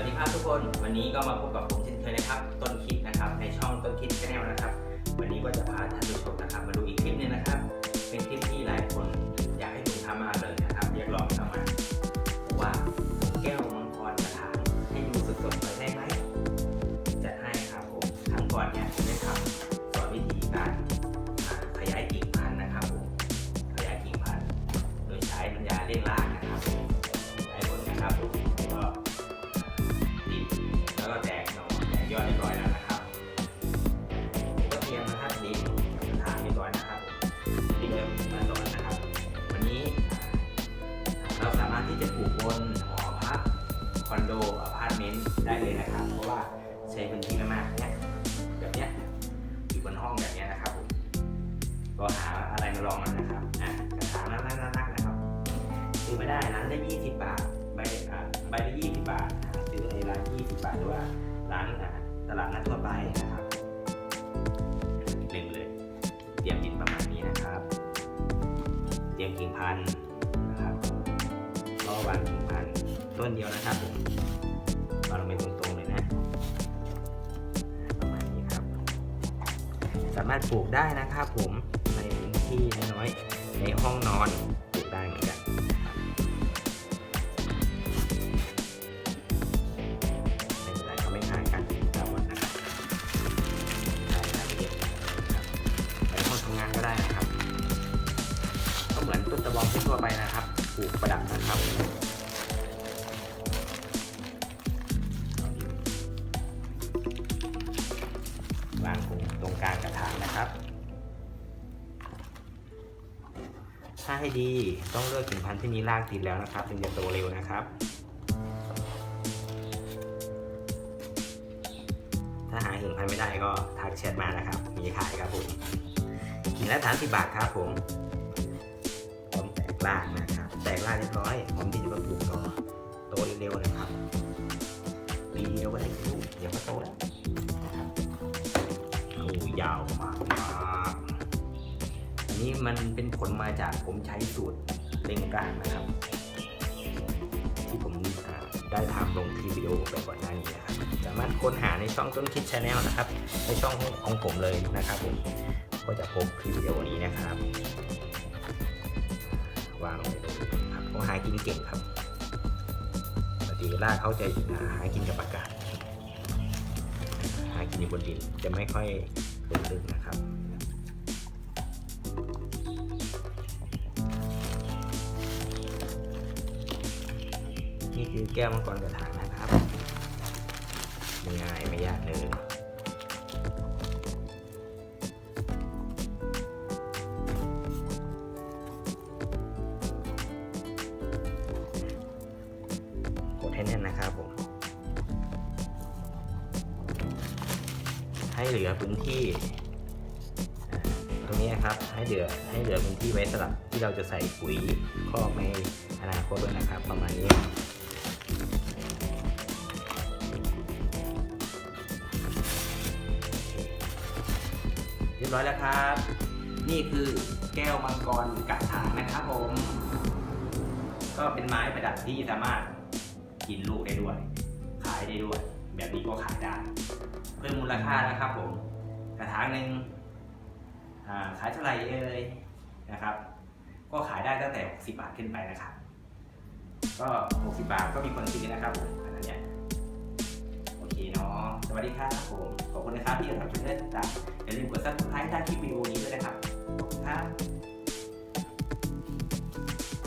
วัสดีครับทุกคน วันนี้ก็มาพบกับผมเช่นเคยนะครับ ต้นคิดนะครับ ในช่องต้นคิดชนแนลนะครับ วันนี้ก็จะพาท่าน ยอดเรียบร้อยแล้วนะครับผมก็เตรียมนะครับดินกระถางเรียบร้อยนะครับที่เดิมมาสอนนะครับ วันนี้ เราสามารถที่จะปลูกบนหอพักคอนโดอพาร์ตเมนต์ได้เลยนะครับ เพราะว่าใช้พื้นที่ไม่มากเนี่ยแบบเนี้ยอยู่บนห้องแบบเนี้ยนะครับผมก็หาอะไรมาลองมันนะครับอะกระถางน่ารักน่ารักนะครับซื้อไม่ได้ร้นได้ 20 บาทใบอ่าใบละ20 บาทหาซื้อในร้าน20 บาทหรือว่า พันนะครับก็วางกิ่งพันต้นเดียวนะครับผมวางลงไปตรงๆเลยนะประมาณนี้ครับ สามารถปลูกได้นะครับผมในพื้นที่น้อยๆในห้องนอนปลูกได้เหมือน เหมือนต้ตะบองทั่วไปนะครับปลูกประดับนะครับวางตรงกลางกระถางนะครับ ถ้าให้ดีต้องเลือกกิ่งพันธุ์ที่มีรากติดแล้วนะครับถึงจะโตเร็วนะครับ ถ้าหากิ่งพันธุ์ไม่ได้ก็ทักแชทมานะครับ มีขายครับผมกิ่งละสามสิบบาทครับผม พร้อมแตกรากนะครับ แตกรากเรียบร้อยพร้อมที่จะมาปลูกต่อโตเร็วๆนะครับปีเดียวก็ได้ลูกเดี๋ยวก็โตแล้วครับโอ้ยาวมากอันนี้มันเป็นผลมาจากผมใช้สูตรเร่งกลางนะครับ ที่ผมได้ทำลงคลิปวิดีโอไปก่อนหน้านี้นะครับสามารถค้นหาในช่องต้นคิดชาแนลนะครับ ในช่องของผมเลยนะครับผมก็จะพบคลิปวิดีโอนี้นะครับ วางลงไปตรงนี้ครับเขาหากินเก่งครับปกติล่าเขาจะหากินกับอากาศหากินอยู่บนดินจะไม่ค่อยลงลึกนะครับนี่คือแก้วมังกรกระถางนะครับ ง่ายไม่ยากเลย ให้แน่นนะครับผม ให้เหลือพื้นที่ ตรงนี้นะครับ ให้เหลือให้เหลือพื้นที่ไว้สำหรับที่เราจะใส่ปุ๋ยคอกในอนาคตด้วยนะครับ ประมาณนี้เรียบร้อยแล้วครับ นี่คือแก้วมังกรกระถางนะครับผม ก็เป็นไม้ประดับที่สามารถ กินลูกได้ด้วย ขายได้ด้วย แบบนี้ก็ขายได้ เพิ่มมูลค่านะครับผมกระถางหนึ่งาขายเท่าไหร่เอ่ยนะครับ ก็ขายได้ตั้งแต่ 60 บาทขึ้นไปนะครับ ก็ 60 บาทก็มีคนซื้อนะครับผมขนาดเนี้ยโอเคเนาะสวัสดีครับผมขอบคุณนะครับที่รับชมและติดตามอย่าลืมกด subscribe ใต้คลิปวิดีโอนี้